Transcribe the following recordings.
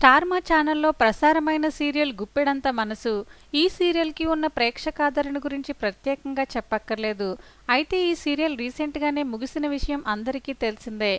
Star మా ఛానల్లో ప్రసారమైన సీరియల్ గుప్పెడంత మనసు. ఈ సీరియల్కి ఉన్న ప్రేక్షకాదరణ గురించి ప్రత్యేకంగా చెప్పక్కర్లేదు. అయితే ఈ సీరియల్ రీసెంట్గానే ముగిసిన విషయం అందరికీ తెలిసిందే.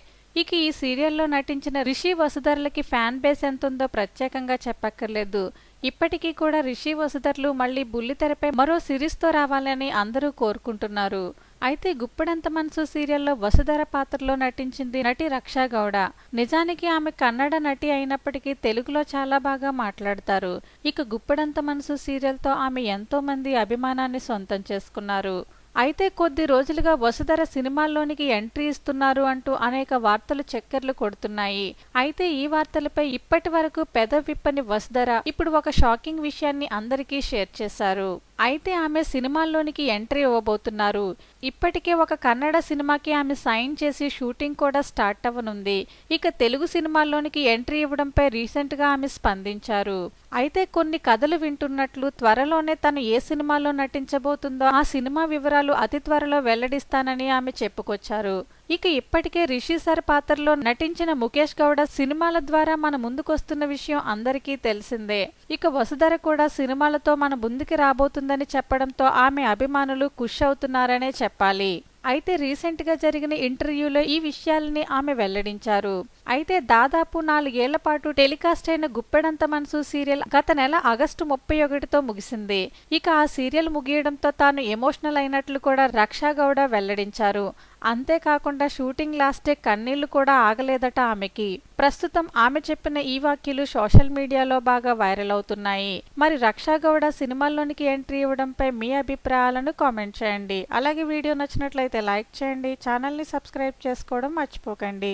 ఇక ఈ సీరియల్లో నటించిన రిషి వసుధర్లకి ఫ్యాన్ బేస్ ఎంతుందో ప్రత్యేకంగా చెప్పక్కర్లేదు. ఇప్పటికీ కూడా రిషి వసుధర్లు మళ్ళీ బుల్లితెరపై మరో సిరీస్తో రావాలని అందరూ కోరుకుంటున్నారు. అయితే గుప్పడంత మనసు సీరియల్లో వసుధర పాత్రలో నటించింది నటి రక్షా గౌడ. నిజానికి ఆమె కన్నడ నటి అయినప్పటికీ తెలుగులో చాలా బాగా మాట్లాడతారు. ఇక గుప్పడంత మనసు సీరియల్తో ఆమె ఎంతో మంది అభిమానాన్ని సొంతం చేసుకున్నారు. అయితే కొద్ది రోజులుగా వసుధర సినిమాల్లోనికి ఎంట్రీ ఇస్తున్నారు అంటూ అనేక వార్తలు చక్కర్లు కొడుతున్నాయి. అయితే ఈ వార్తలపై ఇప్పటి వరకు పెద విప్పని వసుధర ఇప్పుడు ఒక షాకింగ్ విషయాన్ని అందరికీ షేర్ చేశారు. అయితే ఆమె సినిమాల్లోనికి ఎంట్రీ ఇవ్వబోతున్నారు. ఇప్పటికే ఒక కన్నడ సినిమాకి ఆమె సైన్ చేసి షూటింగ్ కూడా స్టార్ట్ అవ్వనుంది. ఇక తెలుగు సినిమాల్లోనికి ఎంట్రీ ఇవ్వడంపై రీసెంట్గా ఆమె స్పందించారు. అయితే కొన్ని కథలు వింటున్నట్లు త్వరలోనే తను ఏ సినిమాలో నటించబోతుందో ఆ సినిమా వివరాలు అతి త్వరలో వెల్లడిస్తానని ఆమె చెప్పుకొచ్చారు. ఇక ఇప్పటికే రిషి సర్ పాత్రలో నటించిన ముఖేష్ గౌడ సినిమాల ద్వారా మన ముందుకొస్తున్న విషయం అందరికీ తెలిసిందే. ఇక వసుధర కూడా సినిమాలతో మన ముందుకి ఉందని చెప్పడంతో ఆమె అభిమానులు ఖుష్ అవుతున్నారనే చెప్పాలి. అయితే రీసెంట్గా జరిగిన ఇంటర్వ్యూలో ఈ విషయాలని ఆమె వెల్లడించారు. అయితే దాదాపు నాలుగేళ్ళ పాటు టెలికాస్ట్ అయిన గుప్పెడంత మనసు సీరియల్ గత నెల ఆగస్టు ముప్పై ఒకటితో ముగిసింది. ఇక ఆ సీరియల్ ముగియడంతో తాను ఎమోషనల్ అయినట్లు కూడా రక్షా గౌడ వెల్లడించారు. అంతేకాకుండా షూటింగ్ లాస్టే కన్నీళ్ళు కూడా ఆగలేదట ఆమెకి. ప్రస్తుతం ఆమె చెప్పిన ఈ వాక్యలు సోషల్ మీడియాలో బాగా వైరల్ అవుతున్నాయి. మరి రక్షా గౌడ సినిమాల్లోనికి ఎంట్రీ ఇవ్వడంపై మీ అభిప్రాయాలను కామెంట్ చేయండి. అలాగే వీడియో నచ్చినట్లయితే లైక్ చేయండి ఛానల్ని సబ్స్క్రైబ్ చేసుకోవడం మర్చిపోకండి.